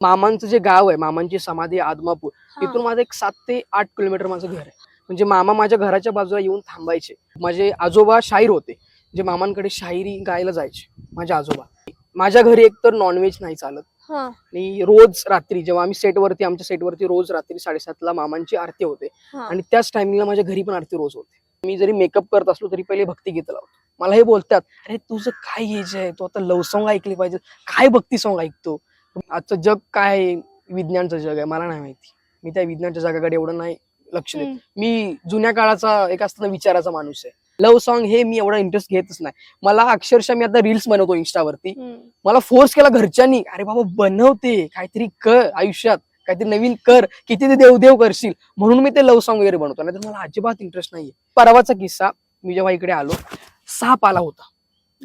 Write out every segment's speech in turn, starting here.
मामांचं जे गाव आहे मामांची समाधी आदमापूर. तिथून माझं एक सात ते आठ किलोमीटर माझं घर आहे. म्हणजे मामा माझ्या घराच्या बाजूला येऊन थांबायचे. माझे आजोबा शाहीर होते जे मामांकडे शायरी गायला जायचे माझे आजोबा. माझ्या घरी एकतर नॉनव्हेज नाही चालत. हा. आणि रोज रात्री जेव्हा आम्ही सेटवरती आमच्या सेटवरती रोज रात्री साडेसातला मामांची आरती होते. आणि त्याच टायमिंगला माझ्या घरी पण आरती रोज होते. मी जरी मेकअप करत असलो तरी पहिले भक्ती गीत लावतो. मला हे बोलतात अरे तुझं काय एज आहे? तू आता लव सॉन्ग ऐकले पाहिजे. काय भक्ती सॉन्ग ऐकतो? आजचं जग काय आहे? विज्ञानचं जग आहे मला नाही माहिती. मी त्या विज्ञानच्या जगाकडे एवढं नाही लक्ष देत. मी जुन्या काळाचा एक असताना विचाराचा माणूस आहे. लव सॉन्ग हे मी एवढा इंटरेस्ट घेतच नाही. मला अक्षरशः मी आता रील्स बनवतो इंस्टावरती हम्म. मला फोर्स केला घरच्यांनी अरे बाबा बनवते. काहीतरी कर आयुष्यात. काहीतरी नवीन कर. किती ते देवदेव करशील. म्हणून मी ते लव सॉन्ग वगैरे बनवतो. नाही तर मला अजिबात इंटरेस्ट नाहीये. परवाचा किस्सा मी जेव्हा इकडे आलो साप आला होता.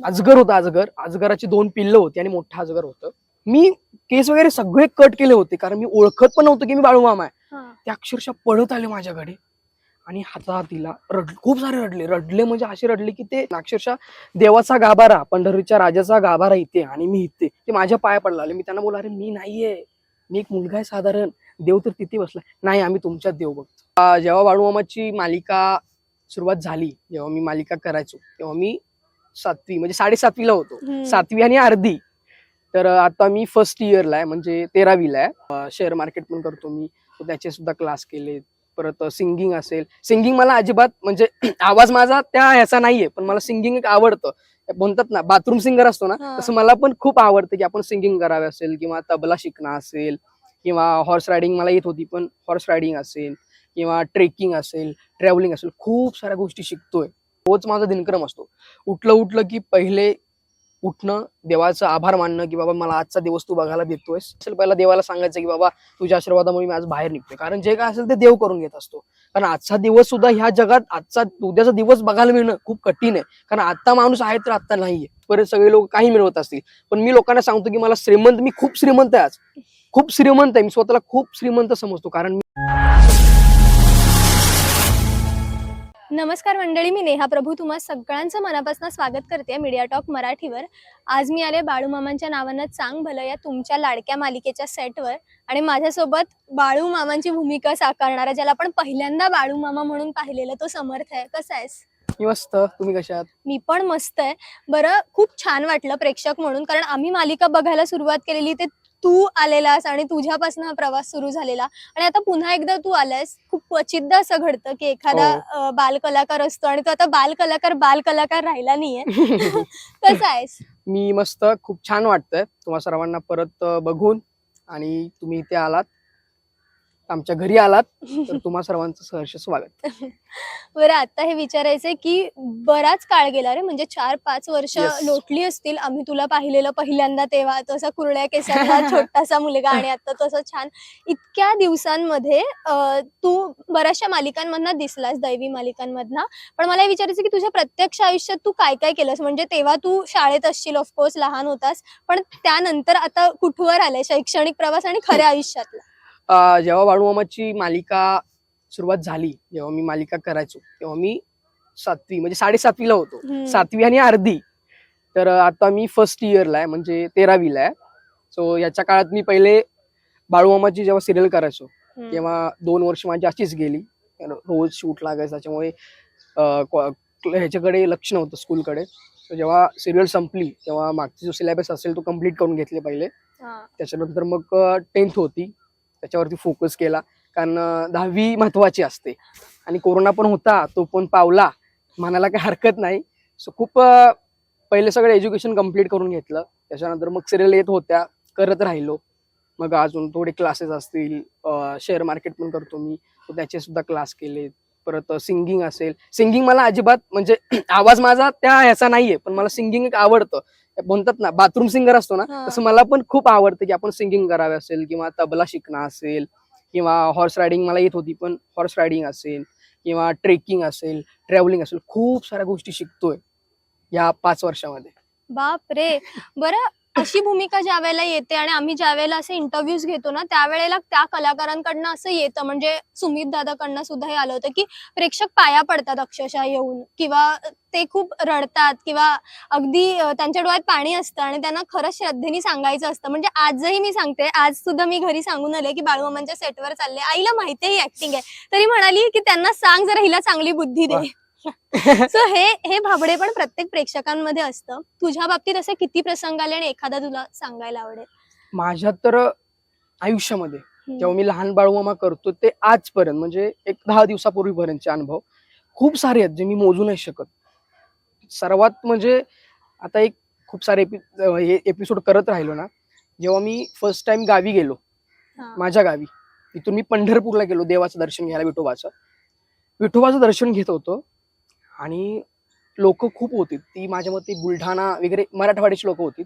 अजगर होता अजगर. अजगराची दोन पिल्ल होती आणि मोठा अजगर होतं. मी केस वगैरे सगळे कट केले होते. कारण मी ओळखत पण नव्हतं की मी बाळूमामा आहे. ते अक्षरशः पळत आले माझ्याकडे. आणि हातात तिला रड खूप सारे रडले. रडले म्हणजे असे रडले की ते अक्षरशः देवाचा गाभारा पंढरीच्या राजाचा गाभारा इथे आणि मी इथे. ते माझ्या पाया पडला. आले मी त्यांना बोला अरे मी नाहीये. मी एक मुलगा आहे साधारण. देव तर तिथे बसला नाही आम्ही तुमच्यात देव बघतो. जेव्हा बाळूमामाची मालिका सुरुवात झाली जेव्हा मी मालिका करायचो तेव्हा मी सातवी म्हणजे साडेसातवीला होतो. सातवी आणि अर्धी. तर आता मी फर्स्ट इयरला आहे म्हणजे तेरावीला आहे. शेअर मार्केट पण करतो मी. त्याचे सुद्धा क्लास केले परत सिंगिंग असेल. सिंगिंग मला अजिबात म्हणजे आवाज माझा त्या ह्याचा नाहीये पण मला सिंगिंग एक आवडतं. म्हणतात ना बाथरूम सिंगर असतो ना. तसं मला पण खूप आवडतं की आपण सिंगिंग करावे असेल किंवा तबला शिकणं असेल किंवा हॉर्स रायडिंग मला येत होती पण हॉर्स रायडिंग असेल किंवा ट्रेकिंग असेल ट्रॅव्हलिंग असेल खूप साऱ्या गोष्टी शिकतोय. तोच माझा दिनक्रम असतो. उठलं उठलं की पहिले उठणं देवाचा आभार मानणं की बाबा मला आजचा दिवस तू बघायला देतोयस. असेल पहिला देवाला सांगायचं की बाबा तुझ्या आशीर्वादामुळे मी आज बाहेर निघतोय. कारण जे काय असेल ते देव करून घेत असतो. कारण आजचा दिवस सुद्धा ह्या जगात आजचा उद्याचा दिवस बघायला मिळणं खूप कठीण आहे. कारण आता माणूस आहे तर आता नाहीये. परत सगळे लोक काही मिळवत असतील. पण मी लोकांना सांगतो की मला श्रीमंत मी खूप श्रीमंत आहे आज. खूप श्रीमंत आहे. मी स्वतःला खूप श्रीमंत समजतो. कारण मी नमस्कार मंडळी मी नेहा प्रभू तुम्हा सगळ्यांचं मनापासून स्वागत करते मीडिया टॉक मराठीवर. आज मी आले बाळूमामांच्या नावानं चांग भलं या तुमच्या लाडक्या मालिकेच्या सेटवर आणि माझ्यासोबत बाळू मामांची भूमिका साकारणारा ज्याला आपण पहिल्यांदा बाळू मामा म्हणून पाहिलेलं तो समर्थ आहे. कसा आहेस? मी मस्त. तुम्ही कशा मी पण मस्त आहे. बरं खूप छान वाटलं प्रेक्षक म्हणून कारण आम्ही मालिका बघायला सुरुवात केलेली ते तू आलेलास आणि तुझ्यापासून हा प्रवास सुरू झालेला. आणि आता पुन्हा एकदा तू आलायस. खूप क्वचितदा असं घडतं की एखादा हो. बालकलाकार असतो आणि तो आता बालकलाकार बालकलाकार राहिला नाहीये. कसा आहेस? मी मस्त खूप छान वाटतंय. तुम्हा सर्वांना परत बघून आणि तुम्ही इथे आलात. आमच्या घरी आलात तर तुम्हा सर्वांचं सहर्ष स्वागत. बरं आता हे विचारायचंय की बराच काळ गेला रे म्हणजे चार पाच वर्ष Yes. लोटली असतील. आम्ही तुला पाहिलेलं पहिल्यांदा तेव्हा तसा कुरळ्या केसातला छोटासा मुलगा आणि आता तसं छान. इतक्या दिवसांमध्ये अं, तू बऱ्याचशा मालिकांमधनं दिसलास दैवी मालिकांमधनं. पण मला हे विचारायचं की तुझ्या प्रत्यक्ष आयुष्यात तू काय काय केलंस? म्हणजे तेव्हा तू शाळेत असशील ऑफकोर्स लहान होतास पण त्यानंतर आता कुठवर आलाय? शैक्षणिक प्रवास आणि खऱ्या आयुष्यातला? जेव्हा बाळूमामाची मालिका सुरुवात झाली जेव्हा मी मालिका करायचो तेव्हा मी सातवी म्हणजे साडेसातवीला होतो. सातवी आणि अर्धी. तर आता मी फर्स्ट इयरला आहे म्हणजे तेरावीला आहे. सो याच्या काळात मी पहिले बाळूमामाची जेव्हा सिरियल करायचो. तेव्हा दोन वर्ष माझी अशीच गेली. रोज शूट लागायचं त्याच्यामुळे ह्याच्याकडे लक्ष नव्हतं स्कूलकडे जेव्हा सिरियल संपली तेव्हा मागचे जो सिलेबस असेल तो कंप्लीट करून घेतले पहिले. त्याच्यानंतर मग टेन्थ होती. त्याच्यावरती फोकस केला. कारण दहावी महत्वाची असते. आणि कोरोना पण होता तो पण पावला. म्हणायला काही हरकत नाही. सो खूप पहिले सगळं एज्युकेशन कंप्लीट करून घेतलं. त्याच्यानंतर मग सिरियल येत होत्या. करत राहिलो. मग अजून थोडे क्लासेस असतील. शेअर मार्केट पण करतो मी. तर त्याचे सुद्धा क्लास केलेत. परत सिंगिंग असेल. सिंगिंग मला अजिबात म्हणजे आवाज माझा त्या ह्याचा नाहीये पण मला सिंगिंग एक आवडतं. म्हणतात ना बाथरूम सिंगर असतो ना. तसं मला पण खूप आवडतं की आपण सिंगिंग करावे असेल किंवा तबला शिकणं असेल किंवा हॉर्स रायडिंग मला येत होती पण हॉर्स रायडिंग असेल किंवा ट्रेकिंग असेल ट्रॅव्हलिंग असेल खूप साऱ्या गोष्टी शिकतोय या पाच वर्षामध्ये. बाप रे बरं अशी भूमिका ज्या वेळेला येते आणि आम्ही ज्या वेळेला असे इंटरव्ह्यूज घेतो ना त्यावेळेला त्या कलाकारांकडनं असं येतं. म्हणजे सुमित दादाकडनं सुद्धा हे आलं होतं की प्रेक्षक पाया पडतात अक्षरशः येऊन किंवा ते खूप रडतात किंवा अगदी त्यांच्या डोळ्यात पाणी असतं आणि त्यांना खरंच श्रद्धेने सांगायचं असतं. म्हणजे आजही मी सांगते आज सुद्धा मी घरी सांगून आले की बाळूमामांच्या सेटवर चालले. आईला माहिती ही ऍक्टिंग आहे. तरी म्हणाली की त्यांना सांग जरा हिला चांगली बुद्धी दे. सो हे हे भाबडे पण प्रत्येक प्रेक्षकांमध्ये असतं. तुझ्या बाबतीत असे किती प्रसंग आले आणि एखादा तुला सांगायला आवडेल? माझ्या तर आयुष्यामध्ये. जेव्हा मी लहान बाळूमामा करतो ते आजपर्यंत म्हणजे एक दहा दिवसापूर्वीपर्यंतचे अनुभव खूप सारे आहेत जे मी मोजू नाही शकत. सर्वात म्हणजे आता एक खूप सारे एपि हे एपिसोड करत राहिलो ना जेव्हा मी फर्स्ट टाइम गावी गेलो. माझ्या गावी इथून मी पंढरपूरला गेलो देवाचं दर्शन घ्यायला विठोबाचं. विठोबाचं दर्शन घेत होतो. आणि लोक खूप होती. ती माझ्या मते बुलढाणा वगैरे मराठवाड्याची लोक होती.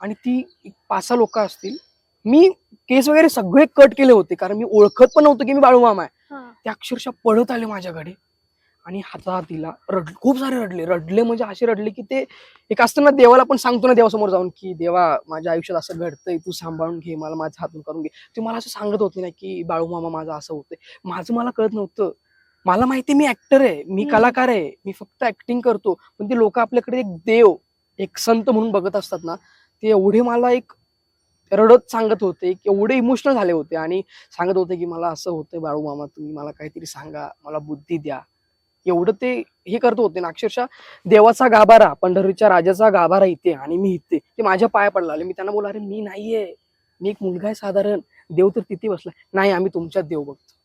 आणि ती पाच सहा लोक असतील. मी केस वगैरे सगळे कट केले होते. कारण मी ओळखत पण नव्हतं की मी बाळूमामा आहे. ते अक्षरशः पळत आले माझ्याकडे. आणि हातात दिला रड खूप सारे रडले. रडले म्हणजे असे रडले की ते एक असतं ना देवाला पण सांगतो ना देवासमोर जाऊन की देवा माझ्या आयुष्यात असं घडतंय. तू सांभाळून घे. मला माझ्या हातून करून घे. ते मला असं सांगत होते ना की बाळू मामा माझं असं होतंय. माझं मला कळत नव्हतं. मला माहिती मी ऍक्टर आहे मी. कलाकार आहे मी फक्त ऍक्टिंग करतो. पण ते लोक आपल्याकडे एक देव एक संत म्हणून बघत असतात ना ते एवढे मला एक रडत सांगत होते की एवढे इमोशनल झाले होते. आणि सांगत होते की मला असं होतंय बाळू मामा तुम्ही मला काहीतरी सांगा मला बुद्धी द्या. एवढं ते हे करत होते. ना अक्षरशः देवाचा गाभारा पंढरीच्या राजाचा गाभारा इथे आणि मी इथे ते माझ्या पाया पडला. मी त्यांना बोला अरे मी नाहीये. मी एक मुलगा आहे साधारण. देव तर तिथे बसला नाही आम्ही तुमच्यात देव बघतो.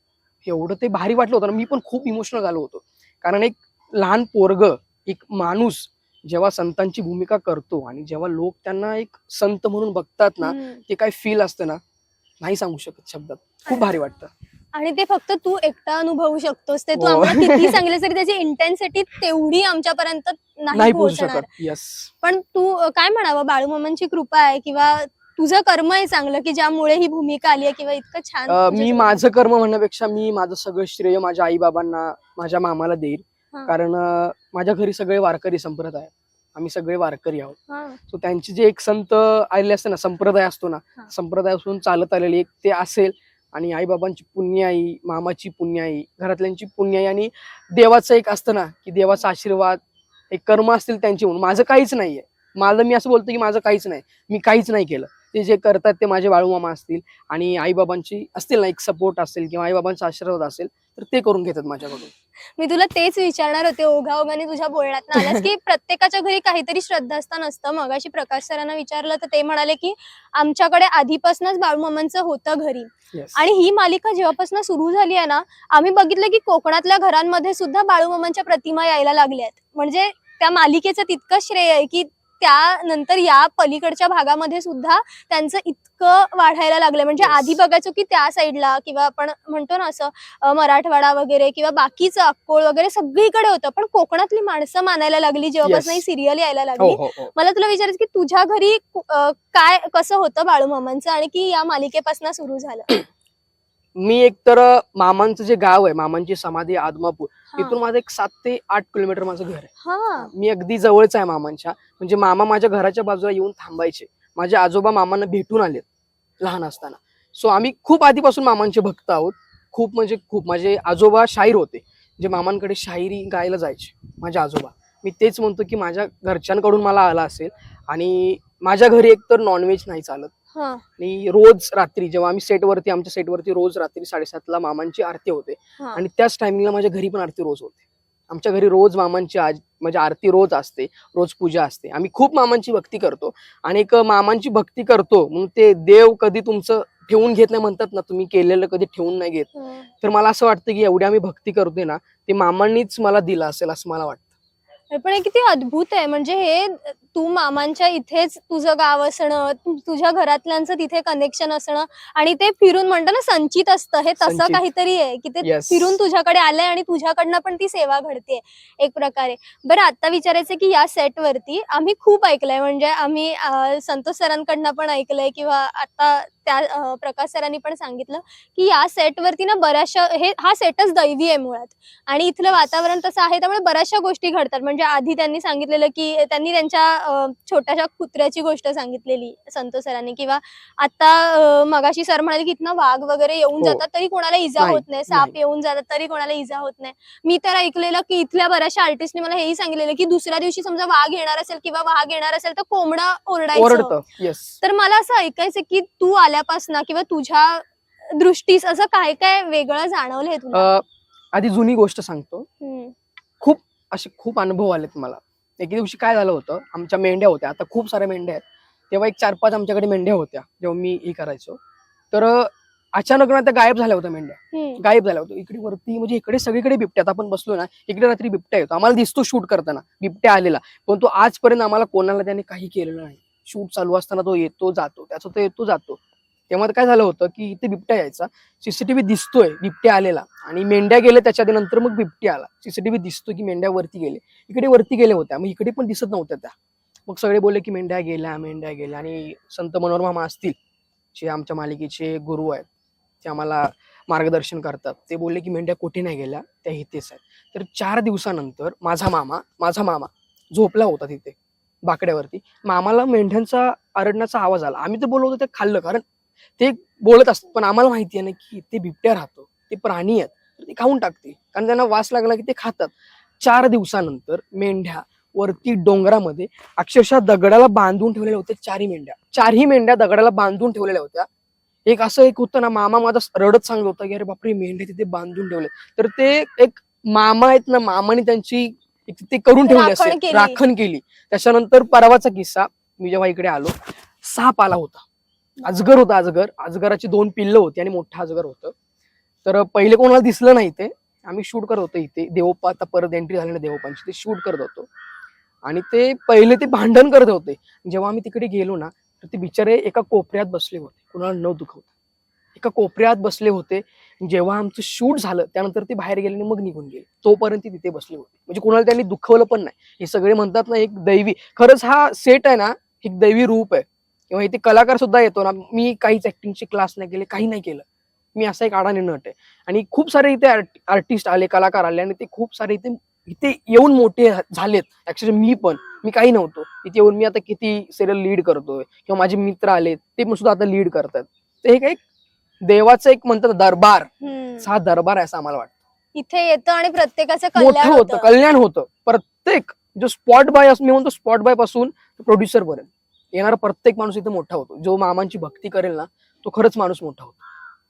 एवढं ते भारी वाटलं होतं ना मी पण खूप इमोशनल झालो होतो. कारण एक लहान पोरग एक माणूस जेव्हा संतांची भूमिका करतो आणि जेव्हा लोक त्यांना एक संत म्हणून बघतात ना. ते काय फील असतं ना नाही सांगू शकत शब्दात. खूप भारी वाटतं. आणि ते फक्त तू एकटा अनुभवू शकतोस ते तू हो. आम्हाला किती सांगितलं तरी त्याची इंटेन्सिटी तेवढी आमच्यापर्यंत नाही नाही पोहोचू पोहोचणार. पण तू काय म्हणावं? बाळूमामांची कृपा आहे किंवा तुझं कर्म आहे चांगलं की ज्यामुळे ही भूमिका आली आहे किंवा इतकं छान अ, मी तुझ्यासोबत माझं कर्म म्हणण्यापेक्षा मी माझं सगळं श्रेय माझ्या आई बाबांना माझ्या मामाला देईल. हा. कारण अ, माझ्या घरी सगळे वारकरी संप्रदाय आम्ही सगळे वारकरी आहोत. हा. सो त्यांचे जे एक संत आलेले असते ना संप्रदाय असतो ना हा. संप्रदाय असून चालत आलेले एक ते असेल आणि आई बाबांची पुण्याई मामाची पुण्याई घरातल्यांची पुण्याई आणि देवाचं एक असतं ना की देवाचा आशीर्वाद एक कर्म असतील त्यांची म्हणून. माझं काहीच नाहीये. माझं मी असं बोलतो की माझं काहीच नाही. मी काहीच नाही केलं. ते जे करतात ते माझे बाळूमामा असतील आणि आईबाबांची असतील ना एक सपोर्ट असेल किंवा आईबाबांचा आशीर्वाद असेल तर ते करून घेतात माझ्याकडून. मी तुला तेच विचारणार होते ओघाओघाने तुझ्या बोलण्यात आल्यास की प्रत्येकाच्या घरी काहीतरी श्रद्धास्थान असतं मगाशी प्रकाश सरांना विचारलं तर ते म्हणाले की आमच्याकडे आधीपासूनच बाळूमामांचं होतं घरी. आणि ही मालिका जेव्हापासून सुरू झाली आहे ना आम्ही बघितलं की कोकणातल्या घरांमध्ये सुद्धा बाळूमामांच्या प्रतिमा यायला लागल्या आहेत म्हणजे त्या मालिकेचं तितकं श्रेय आहे की त्यानंतर या पलीकडच्या भागामध्ये सुद्धा त्यांचं इतकं वाढायला लागलं म्हणजे. आधी बघायचो की त्या साईडला किंवा आपण म्हणतो ना असं मराठवाडा वगैरे किंवा बाकीचं अक्कोळ वगैरे सगळीकडे होतं. पण कोकणातली माणसं मानायला लागली जेव्हापासून. ही सिरियल यायला हो लागली. हो हो मला तुला विचारायचं की तुझ्या घरी काय कसं होतं बाळूमामांचं आणि की या मालिकेपासून सुरू झालं? मी एक तर मामांचं जे गाव आहे मामांची समाधी आदमापूर. तिथून माझं एक सात ते आठ किलोमीटर माझं घर आहे. हा. मी अगदी जवळच आहे मामांच्या. म्हणजे मामा माझ्या घराच्या बाजूला येऊन थांबायचे. माझे आजोबा मामांना भेटून आलेत लहान असताना. सो आम्ही खूप आधीपासून मामांचे भक्त आहोत. खूप म्हणजे खूप. माझे आजोबा शाहीर होते. जे मामांकडे शाहिरी गायला जायचे माझे आजोबा. मी तेच म्हणतो की माझ्या घरच्यांकडून मला आला असेल. आणि माझ्या घरी एक तर नॉनव्हेज नाही चालत. आणि रोज रात्री जेव्हा आम्ही सेटवरती आमच्या सेटवरती रोज रात्री साडेसातला मामांची आरती होते. आणि त्याच टायमिंगला माझ्या घरी पण आरती रोज होते. आमच्या घरी रोज मामांची आज म्हणजे आरती रोज असते रोज पूजा असते. आम्ही खूप मामांची भक्ती करतो आणि एक मामांची भक्ती करतो मग ते देव कधी तुमचं ठेवून घेत नाही म्हणतात ना तुम्ही केलेलं कधी ठेवून नाही घेत. तर मला असं वाटतं की एवढी आम्ही भक्ती करतोय ना ते मामांनीच मला दिलं असेल असं मला वाटतं. पण हे किती अद्भुत आहे. म्हणजे हे तू मामांच्या इथेच तुझं गाव असणं तुझ्या घरातल्यांचं तिथे कनेक्शन असणं आणि ते फिरून म्हणतो ना संचित असतं. हे तसं संचित. काहीतरी आहे की ते Yes. फिरून तुझ्याकडे आलंय आणि तुझ्याकडनं पण ती सेवा घडते एक प्रकारे. बरं आता विचारायचं की या सेट वरती आम्ही खूप ऐकलंय. म्हणजे आम्ही अं, संतोष सरांकडनं पण ऐकलंय किंवा आता त्या प्रकाश सरांनी पण सांगितलं की या सेट वरती ना बऱ्याचशा हे हा सेटच दैवी आहे मुळात. आणि इथलं वातावरण तसं आहे त्यामुळे बऱ्याचशा गोष्टी घडतात. म्हणजे आधी त्यांनी सांगितलेलं की त्यांनी त्यांच्या छोट्याशा कुत्र्याची गोष्ट सांगितलेली संतोष सरांनी. किंवा आता मगाशी सर म्हणाले की इथनं वाघ वगैरे येऊन हो. जातात तरी कोणाला इजा होत नाही. साप. येऊन जातात तरी कोणाला इजा होत नाही. मी तर ऐकलेलं की इथल्या बऱ्याचशा आर्टिस्टने मला हेही सांगितलेलं की दुसऱ्या दिवशी समजा वाघ येणार असेल किंवा वाघ येणार असेल तर कोंबडा ओरडायचं. तर मला असं ऐकायचं की तू आल्यापासून किंवा तुझ्या दृष्टीस असं काय काय वेगळं जाणवलंय तुला? आधी जुनी गोष्ट सांगतो. हम्म. असे खूप अनुभव आलेत मला. एके दिवशी काय झालं होतं आमच्या मेंढ्या होत्या. आता खूप साऱ्या मेंढ्या आहेत. तेव्हा एक चार पाच आमच्याकडे मेंढ्या होत्या जेव्हा मी हे करायचो. तर अं, अचानक ना त्या गायब झाल्या होत्या मेंढ्या. हम्म. गायब झाल्या होत्या. इकडे वरती म्हणजे इकडे सगळीकडे बिबट्या आता आपण बसलो ना इकडे रात्री बिबट्या येतो. आम्हाला दिसतो शूट करताना. बिबट्या आलेला. पण तो आजपर्यंत आम्हाला कोणाला त्याने काही केलेलं नाही. शूट चालू असताना तो येतो जातो. त्याचा तो येतो जातो. तेव्हा काय झालं होतं की इथे बिबट्या यायचा. सीसीटीव्ही दिसतोय बिबट्या आलेला. आणि मेंढ्या गेले त्याच्या नंतर मग बिबट्या आला. सीसीटीव्ही दिसतोय की मेंढ्या वरती गेले. इकडे वरती गेले होत्या. मग इकडे पण दिसत नव्हत्या त्या. मग सगळे बोलले की मेंढ्या गेल्या मेंढ्या गेल्या. आणि संत मनोहर मामा असतील जे आमच्या मालिकेचे गुरु आहेत ते आम्हाला मार्गदर्शन करतात. ते बोलले की मेंढ्या कुठे नाही गेल्या त्या इथेच आहेत. तर चार दिवसानंतर माझा मामा माझा मामा झोपला होता तिथे बाकड्यावरती. मामाला मेंढ्यांचा आरडण्याचा आवाज आला. आम्ही तर बोलवतो होतो ते खाल्लं कारण ते बोलत असतात पण आम्हाला माहिती आहे ना की ते बिबट्या राहतो ते प्राणी आहेत तर ते खाऊन टाकतील कारण त्यांना वास लागला की ते खातात. चार दिवसानंतर मेंढ्या वरती डोंगरामध्ये अक्षरशः दगडाला बांधून ठेवलेल्या होत्या चारही मेंढ्या. चारही मेंढ्या दगडाला बांधून ठेवलेल्या होत्या. एक असं एक होतं ना मामा माझा रडत सांगत होता की अरे बापरे मेंढ्या तिथे बांधून ठेवले. तर ते एक मामा आहेत ना मामाने त्यांची ते करून ठेवली असेल. राखण केली. त्याच्यानंतर परवाचा किस्सा मी जेव्हा इकडे आलो साप आला होता. अजगर होता अजगर. अजगराची दोन पिल्ल होती आणि मोठं अजगर होतं. तर पहिले कोणाला दिसलं नाही ते. आम्ही शूट करत होतो इथे. देवोपा आता परत एंट्री झाली ना देवोपांची ते शूट करत होतो. आणि ते पहिले ते भांडण करत होते. जेव्हा आम्ही तिकडे गेलो ना तर ते बिचारे एका कोपऱ्यात बसले होते. कुणाला न दुखवता. एका कोपऱ्यात बसले होते. जेव्हा आमचं शूट झालं त्यानंतर ते बाहेर गेले आणि मग निघून गेले. तोपर्यंत ते तिथे बसले होते. म्हणजे कुणाला त्यांनी दुखवलं पण नाही. हे सगळे म्हणतात ना एक दैवी. खरंच हा सेट आहे ना एक दैवी रूप आहे. किंवा इथे कलाकार सुद्धा येतो ना मी काहीच ऍक्टिंगचे क्लास नाही केले काही नाही केलं. मी असा एक अडाणी नट आहे. आणि खूप सारे इथे आर्टिस्ट आले कलाकार आले आणि ते खूप सारे इथे इथे येऊन मोठे झालेत. ऍक्च्युली मी पण. मी काही नव्हतो. इथे येऊन मी आता किती सिरियल लीड करतोय किंवा माझे मित्र आले ते पण सुद्धा आता लीड करतात ते एक एक देवाचं एक म्हणतात दरबार. हा दरबार आहे असं आम्हाला वाटतं. इथे येतं आणि प्रत्येकाचं मोठं कल्याण होतं कल्याण होतं. प्रत्येक जो स्पॉट बाय मी म्हणतो स्पॉट बायपासून प्रोड्युसर पर्यंत. येणारा प्रत्येक माणूस इथे मोठा होतो. जो मामांची भक्ती करेल ना तो खरंच माणूस मोठा होतो.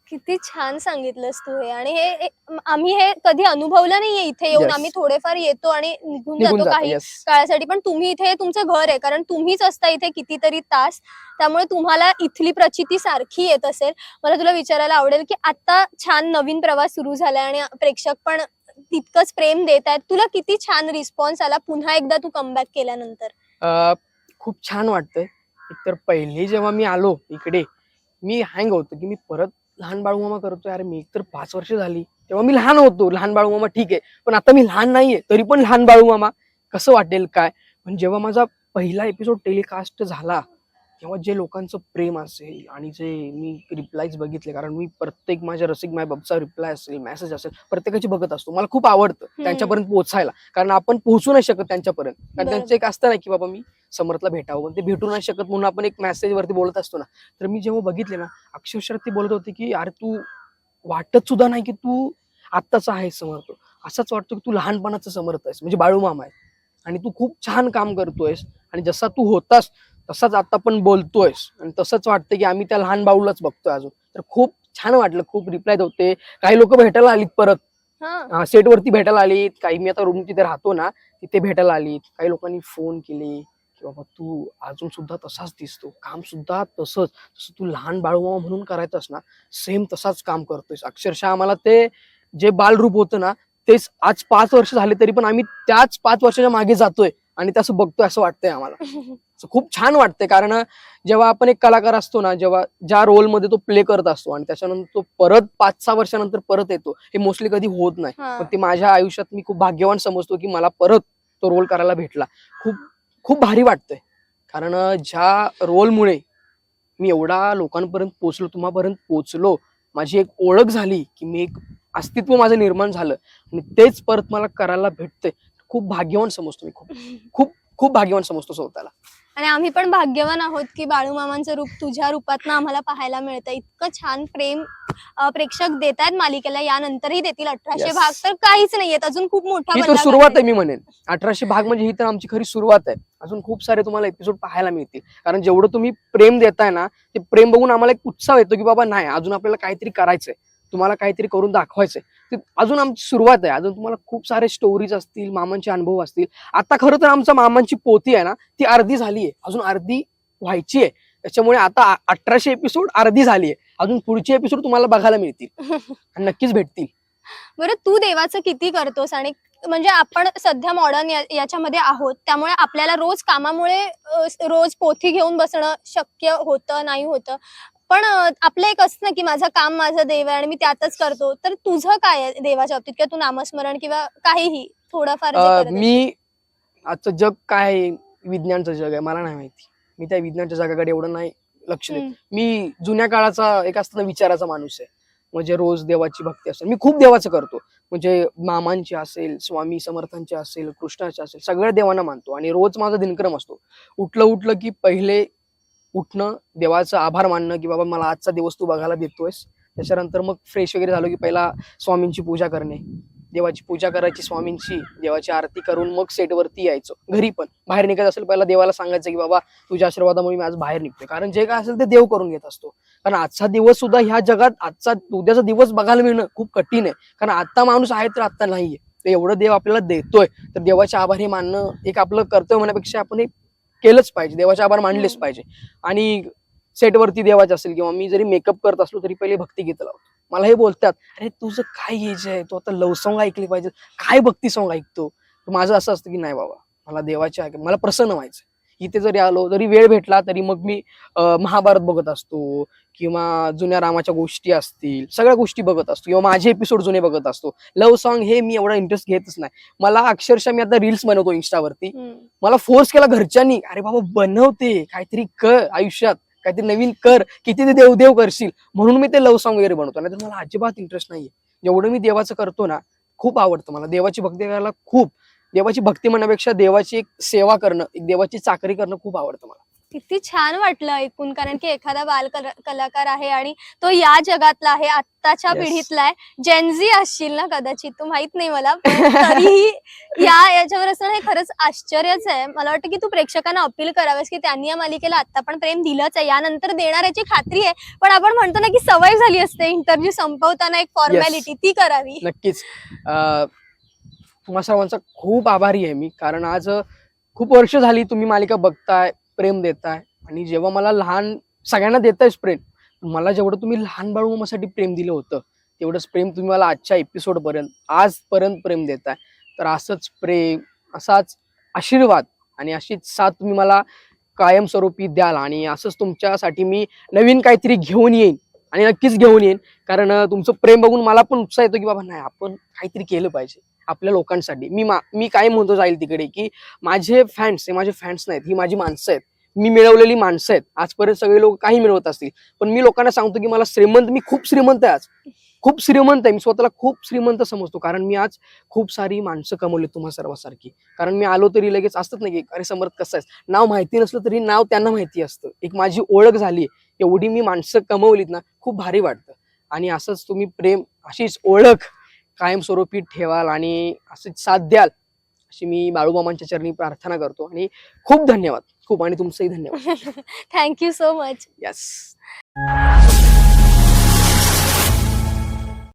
किती छान सांगितलंस तू हे. आणि हे आम्ही हे कधी अनुभवलं नाहीये इथे येऊन. Yes. आम्ही थोडेफार येतो आणि निघून निघून जातो जातो काही येस काळासाठी. पण तुम्ही इथे हे तुमचं घर आहे. कारण तुम्हीच असता इथे कितीतरी तास. त्यामुळे तुम्हाला इथली प्रचिती सारखी येत असेल. मला तुला विचारायला आवडेल की आता छान नवीन प्रवास सुरू झालाय आणि प्रेक्षक पण तितकंच प्रेम देत आहेत तुला किती छान रिस्पॉन्स आला? पुन्हा एकदा तू कमबॅक केल्यानंतर. अं, खूप छान वाटतंय. एकतर पहिले जेव्हा मी आलो इकडे मी हँग होतो की मी परत लहान बाळूमामा करतोय. अरे मी एकतर पाच वर्ष झाली तेव्हा मी लहान होतो. लहान बाळूमामा ठीक आहे. पण आता मी लहान नाहीये तरी पण लहान बाळूमामा. कसं वाटेल काय? पण जेव्हा माझा पहिला एपिसोड टेलिकास्ट झाला तेव्हा जे लोकांचं प्रेम असेल आणि जे मी रिप्लायज बघितले कारण मी प्रत्येक माझ्या रसिक माय बाबचा रिप्लाय असेल मेसेज असेल प्रत्येकाची बघत असतो. मला खूप आवडतं त्यांच्यापर्यंत पोहोचायला. कारण आपण पोहोचू नाही शकत त्यांच्यापर्यंत. कारण. त्यांचं एक असतं ना की बाबा मी समर्थला भेटावं. पण ते भेटू नाही शकत म्हणून आपण एक मेसेज वरती बोलत असतो ना. तर मी जेव्हा बघितले ना अक्षरशः ते बोलत होते की अरे तू वाटत सुद्धा नाही की तू आत्ताचा आहे समर्थ. असाच वाटतो की तू लहानपणाचा समर्थ आहेस. म्हणजे बाळूमामा आहे आणि तू खूप छान काम करतोयस. आणि जसा तू होतास तसाच आता पण बोलतोयस. आणि तसंच वाटतं की आम्ही त्या लहान बाळूलाच बघतोय अजून. तर खूप छान वाटलं खूप रिप्लाय होते. काही लोक भेटायला आलीत परत. हा. सेट वरती भेटायला आलीत. काही मी आता रूम तिथे राहतो ना तिथे भेटायला आलीत. काही लोकांनी फोन केले की बाबा तू अजून सुद्धा तसाच दिसतो. काम सुद्धा तसंच. जसं तू लहान बाळूमामा म्हणून करायचंस ना सेम तसाच काम करतोयस. अक्षरशः आम्हाला ते जे बालरूप होतं ना तेच आज पाच वर्ष झाले तरी पण आम्ही त्याच पाच वर्षाच्या मागे जातोय. आणि तसं बघतोय असं वाटतंय आम्हाला. असं खूप छान वाटतंय कारण जेव्हा आपण एक कलाकार असतो ना जेव्हा ज्या रोलमध्ये तो प्ले करत असतो आणि त्याच्यानंतर तो परत पाच सहा वर्षानंतर परत येतो हे मोस्टली कधी होत नाही. पण ते माझ्या आयुष्यात मी खूप भाग्यवान समजतो की मला परत तो रोल करायला भेटला. खूप खूप भारी वाटतंय. कारण ज्या रोलमुळे मी एवढा लोकांपर्यंत पोचलो तुम्हापर्यंत पोचलो माझी एक ओळख झाली की मी एक अस्तित्व माझं निर्माण झालं आणि तेच परत मला करायला भेटतंय. खूप भाग्यवान समजतो मी खूप. खूप खूप भाग्यवान समजतो स्वतःला. आणि आम्ही पण भाग्यवान आहोत की बाळूमामांचं रूप तुझ्या रूपात आम्हाला पाहायला मिळतं. इतकं छान प्रेम प्रेक्षक देत आहेत मालिकेला. यानंतरही देतील. अठराशे Yes. भाग तर काहीच नाहीयेत. अजून खूप मोठा ही तर सुरुवात. आहे मी म्हणेन. अठराशे भाग म्हणजे ही तर आमची खरी सुरुवात आहे. अजून खूप सारे तुम्हाला एपिसोड पाहायला मिळतील. कारण जेवढं तुम्ही प्रेम देताय ना ते प्रेम बघून आम्हाला एक उत्साह येतो की बाबा नाही अजून आपल्याला काहीतरी करायचंय. तुम्हाला काहीतरी करून दाखवायचंय. ते अजून आमची सुरुवात आहे. अजून तुम्हाला खूप सारे स्टोरीज असतील मामांचे अनुभव असतील. आता खरं तर आमच्या मामांची पोती आहे ना ती अर्धी झाली आहे अजून अर्धी व्हायची आहे त्याच्यामुळे आता अठराशे एपिसोड अर्धी झाली आहे अजून पुढचे एपिसोड तुम्हाला बघायला मिळतील. आणि नक्कीच भेटतील. बरं तू देवाचं किती करतोस? आणि म्हणजे आपण सध्या मॉडर्न याच्यामध्ये आहोत. त्यामुळे आपल्याला रोज कामामुळे रोज पोथी घेऊन बसणं शक्य होतं नाही होतं? पण आपलं एक असतं ना की माझं काम माझं देव आहे आणि मी त्यातच करतो. तर तुझं काय आहे देवाच्या बाबतीत? किंवा तू नामस्मरण किंवा काहीही थोडंफार जे अं? मी आजचं जग काय आहे? विज्ञानचं जग आहे. मला नाही माहिती. मी त्या विज्ञानच्या जगाकडे एवढं नाही लक्ष देत. हम्म. मी जुन्या काळाचा एक असताना विचाराचा माणूस आहे. म्हणजे रोज देवाची भक्ती असेल. मी खूप देवाचं करतो. म्हणजे मामांची असेल स्वामी समर्थांची असेल कृष्णाची असेल सगळ्या देवांना मानतो. आणि रोज माझा दिनक्रम असतो. उठलं उठलं की पहिले उठणं देवाचं आभार मानणं की बाबा मला आजचा दिवस तू बघायला देतोयस. त्याच्यानंतर मग फ्रेश वगैरे झालो की पहिला स्वामींची पूजा करणे. देवाची पूजा करायची स्वामींची देवाची आरती करून मग सेटवरती यायचो. घरी पण. बाहेर निघत असेल पहिला देवाला सांगायचं की बाबा तुझ्या आशीर्वादामुळे मी आज बाहेर निघतोय. कारण जे काय असेल ते देव करून घेत असतो. कारण आजचा दिवस सुद्धा ह्या जगात आजचा उद्याचा दिवस बघायला मिळणं खूप कठीण आहे. कारण आत्ता माणूस आहे तर आत्ता नाहीये. तर एवढं देव आपल्याला देतोय. तर देवाचे आभार हे मानणं एक आपलं कर्तव्य म्हणण्यापेक्षा आपण एक केलंच पाहिजे देवाचे आभार मानलेच. पाहिजे. आणि सेटवरती देवाचे असेल किंवा मी जरी मेकअप करत असलो तरी पहिले भक्ती गीत लावतो. मला हे बोलतात अरे तुझं काय एज आहे? तू आता लव सॉंग ऐकली पाहिजे. काय भक्ती सॉंग ऐकतो? माझं असं असतं की नाही बाबा मला देवाचे ऐक मला प्रसन्न व्हायचं इथे जरी आलो जरी वेळ भेटला तरी मग मी महाभारत बघत असतो किंवा जुन्या रामाच्या गोष्टी असतील सगळ्या गोष्टी बघत असतो किंवा माझे एपिसोड जुने बघत असतो. लव्ह सॉंग हे मी एवढा इंटरेस्ट घेतच नाही. मला अक्षरशः मी आता रील्स बनवतो इंस्टावरती हम्म. मला फोर्स केला घरच्यांनी अरे बाबा बनवते काहीतरी कर आयुष्यात काहीतरी नवीन कर किती ते देवदेव करशील. म्हणून मी ते लव्ह सॉंग वगैरे बनवतो. नाही तर मला अजिबात इंटरेस्ट नाहीये. जेवढं मी देवाचं करतो ना खूप आवडतं मला. देवाची भक्ती करायला खूप देवाची भक्ती म्हणण्यापेक्षा देवाची एक सेवा करणं एक देवाची चाकरी करणं खूप आवडतं मला. किती छान वाटलं ऐकून कारण की एखादा बाल कला- कलाकार आहे आणि तो या जगातला आहे आत्ताच्या Yes. पिढीतला आहे. जेनझी असशील ना कदाचित तो माहीत नाही मला तरीही या याच्यावर असणं हे खरंच आश्चर्यच आहे. मला वाटतं की तू प्रेक्षकांना अपील करावेस की त्यांनी या मालिकेला आता पण प्रेम दिलंच आहे. यानंतर देणार याची खात्री आहे पण आपण म्हणतो ना की सवय झाली असते. इंटरव्ह्यू संपवताना एक फॉर्मॅलिटी ती करावी. नक्कीच. तुम्हा सर्वांचा खूप आभारी आहे मी. कारण आज खूप वर्ष झाली तुम्ही मालिका बघताय प्रेम देताय. आणि जेव्हा मला लहान सगळ्यांना देतायच प्रेम मला जेवढं तुम्ही लहान बाळूमासाठी प्रेम दिलं होतं तेवढंच प्रेम तुम्ही मला आजच्या एपिसोडपर्यंत आजपर्यंत प्रेम देताय. तर असंच प्रेम असाच आशीर्वाद आणि अशीच साथ तुम्ही मला कायमस्वरूपी द्याल आणि असंच तुमच्यासाठी मी नवीन काहीतरी घेऊन येईन आणि नक्कीच घेऊन येईन. कारण तुमचं प्रेम बघून मला पण उत्साह येतो की बाबा नाही आपण काहीतरी केलं पाहिजे. आपल्या लोकांसाठी. मी मा- मी काय म्हणतो जाईल तिकडे की माझे फॅन्स हे माझे फॅन्स नाहीत ही माझी माणसं आहेत. मी मिळवलेली माणसं आहेत. आजपर्यंत सगळे लोक काही मिळवत असतील. पण मी लोकांना सांगतो की मला श्रीमंत मी खूप श्रीमंत आहे आज. खूप श्रीमंत आहे. मी स्वतःला खूप श्रीमंत समजतो. कारण मी आज खूप सारी माणसं कमवली तुम्हा सर्वांसारखी. कारण मी आलो तरी लगेच असतात नाही की अरे समर्थ कसं आहे नाव माहिती नसलं तरी नाव त्यांना माहिती असतं. एक माझी ओळख झाली एवढी मी माणसं कमवलीत ना खूप भारी वाटतं. आणि असंच तुम्ही प्रेम अशीच ओळख कायमस्वरूपी ठेवाल आणि असंच साथ द्याल अशी मी बाळूमामांच्या चरणी प्रार्थना करतो. आणि खूप धन्यवाद. खूप आणि तुमचंही धन्यवाद. Thank you so much yes